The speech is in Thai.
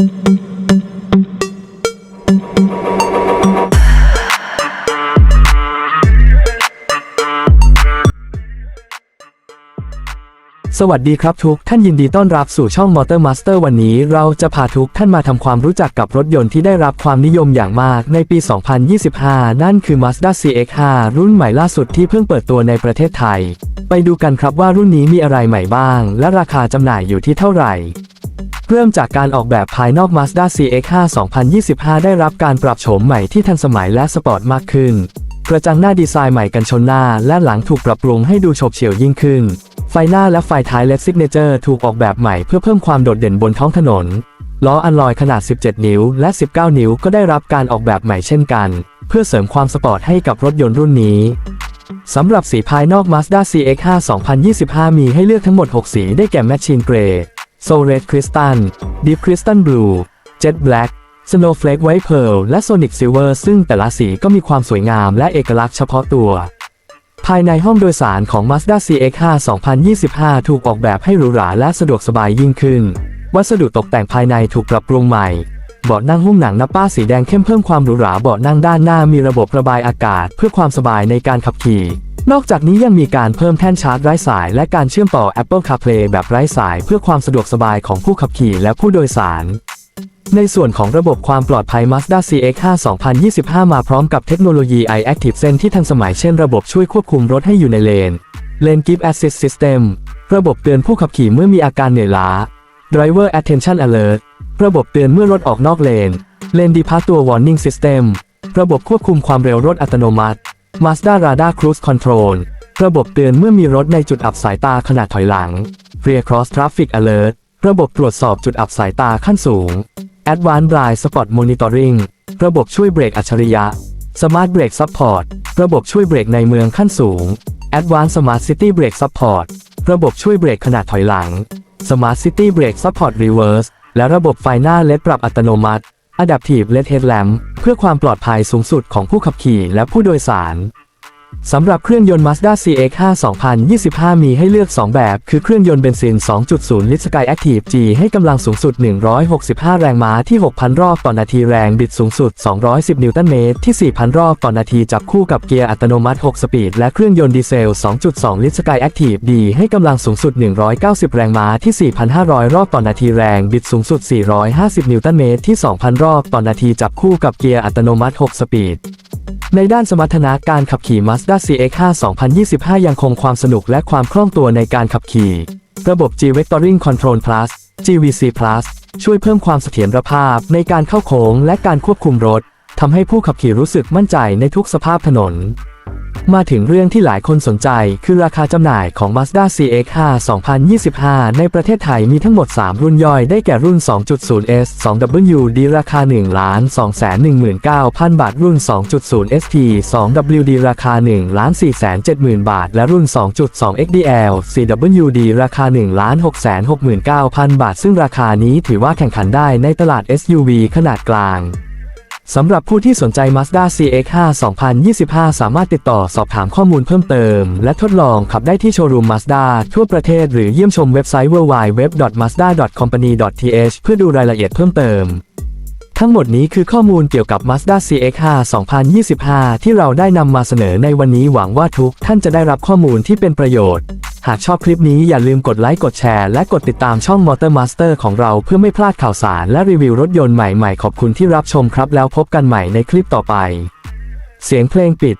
สวัสดีครับทุกท่านยินดีต้อนรับสู่ช่อง Motor Master วันนี้เราจะพาทุกท่านมาทำความรู้จักกับรถยนต์ที่ได้รับความนิยมอย่างมากในปี 2025 นั่นคือ Mazda CX-5 รุ่นใหม่ล่าสุดที่เพิ่งเปิดตัวในประเทศไทย ไปดูกันครับว่ารุ่นนี้มีอะไรใหม่บ้าง และราคาจำหน่ายอยู่ที่เท่าไหร่ เริ่มจากการออกแบบภายนอก Mazda CX-5 2025 ได้รับการปรับโฉมใหม่ที่ทันสมัยและสปอร์ตมากขึ้น กระจังหน้าดีไซน์ใหม่กันชนหน้าและหลังถูกปรับปรุงให้ดูโฉบเฉี่ยวยิ่งขึ้น ไฟหน้าและไฟท้ายเลดซิกเนเจอร์ถูกออกแบบใหม่เพื่อเพิ่มความโดดเด่นบนท้องถนน ล้ออัลลอยขนาด 17 นิ้ว และ 19 นิ้วก็ได้รับการออกแบบใหม่เช่นกัน เพื่อเสริมความสปอร์ตให้กับรถยนต์รุ่นนี้สำหรับสีภายนอก Mazda CX-5 2025 มีให้เลือกทั้งหมด 6 สีได้แก่ Machine Grey Soul Red Crystal Deep Crystal Blue Jet Black Snowflake White Pearl และ Sonic Silver ซึ่งแต่ละสีก็มีความสวยงามและเอกลักษณ์เฉพาะตัว ภายในห้องโดยสารของ Mazda CX-5 2025 ถูกออกแบบให้หรูหราและสะดวกสบายยิ่งขึ้น วัสดุตกแต่งภายในถูกปรับปรุงใหม่เบาะนั่งหุ้มหนังนับป้าสีแดงเข้มเพิ่มความหรูหราเบาะนั่งด้านหน้ามีระบบระบายอากาศ เพื่อความสบายในการขับขี่ นอกจากนี้ยังมีการเพิ่มแท่นชาร์จไร้สาย และการเชื่อมต่อ Apple CarPlay แบบไร้สาย เพื่อความสะดวกสบายของผู้ขับขี่และผู้โดยสาร ในส่วนของระบบความปลอดภัย Mazda CX-5 2025 มาพร้อมกับเทคโนโลยี iActive Sense ที่ทันสมัยเช่นระบบช่วยควบคุมรถให้อยู่ในเลน Lane Keep Assist System ระบบเตือนผู้ขับขี่เมื่อมีอาการเหนื่อยล้า Driver Attention Alert ระบบเตือนเมื่อรถออกนอกเลน Lane Departure Warning System ระบบควบคุมความเร็วรถอัตโนมัติ Mazda Radar Cruise Control ระบบเตือนเมื่อมีรถในจุดอับสายตาขณะถอยหลัง Rear Cross Traffic Alert ระบบตรวจสอบจุดอับสายตาขั้นสูง Advanced Blind Spot Monitoring ระบบช่วยเบรกอัจฉริยะ Smart Brake Support ระบบช่วยเบรกในเมืองขั้นสูง Advanced Smart City Brake Support ระบบช่วยเบรกขณะถอยหลัง Smart City Brake Support Reverse และระบบไฟหน้าเลดปรับอัตโนมัติ Adaptive LED Headlamp เพื่อความปลอดภัยสูงสุดของผู้ขับขี่และผู้โดยสาร สำหรับเครื่องยนต์ Mazda CX-5 2025 มีให้เลือก 2 แบบ คือเครื่องยนต์เบนซิน 2.0 ลิตร Sky Active G ให้กำลังสูงสุด 165 แรงม้าที่ 6,000 รอบต่อนาทีแรงบิดสูงสุด 210 นิวตันเมตรที่ 4,000 รอบต่อนาทีจับคู่กับเกียร์อัตโนมัติ 6 สปีด และเครื่องยนต์ดีเซล 2.2 ลิตร Sky Active D ให้กำลังสูงสุด 190 แรงม้าที่ 4,500 รอบต่อนาทีแรงบิดสูงสุด 450 นิวตันเมตรที่ 2,000 รอบต่อนาทีจับคู่กับเกียร์อัตโนมัติ 6 สปีด ในด้านสมรรถนะการขับขี่ Mazda CX-5 2025 ยังคงความสนุกและความคล่องตัวในการขับขี่ ระบบ G Vectoring Control Plus GVC Plus ช่วยเพิ่มความเสถียรภาพในการเข้าโค้งและการควบคุมรถทำให้ผู้ขับขี่รู้สึกมั่นใจในทุกสภาพถนน มาถึงเรื่องที่หลายคนสนใจคือราคาจำหน่ายของ Mazda CX-5 2025 ในประเทศไทยมีทั้งหมด 3 รุ่นย่อยได้แก่รุ่น 2.0S 2WD ราคา 1 2 1 9 0 0 0 บาท รุ่น 2.0 ST 2WD ราคา 1 4 7 0 0 0 บาท และรุ่น 2.2 XDL 4WD ราคา 1 6 6 9 0 0 0 บาท ซึ่งราคานี้ถือว่าแข่งขันได้ในตลาด SUV ขนาดกลาง สำหรับผู้ที่สนใจ Mazda CX-5 2025 สามารถติดต่อสอบถามข้อมูลเพิ่มเติม และทดลองขับได้ที่โชว์รูม Mazda ทั่วประเทศหรือเยี่ยมชมเว็บไซต์ www.mazda.company.th เพื่อดูรายละเอียดเพิ่มเติม ทั้งหมดนี้คือข้อมูลเกี่ยวกับ Mazda CX-5 2025 ที่เราได้นำมาเสนอในวันนี้หวังว่าทุกท่านจะได้รับข้อมูลที่เป็นประโยชน์ หากชอบคลิปนี้อย่าลืมกดไลค์กดแชร์และกดติดตามช่อง Motor Master ของเราเพื่อไม่พลาดข่าวสารและรีวิวรถยนต์ใหม่ๆ ขอบคุณที่รับชมครับแล้วพบกันใหม่ในคลิปต่อไป เสียงเพลงปิด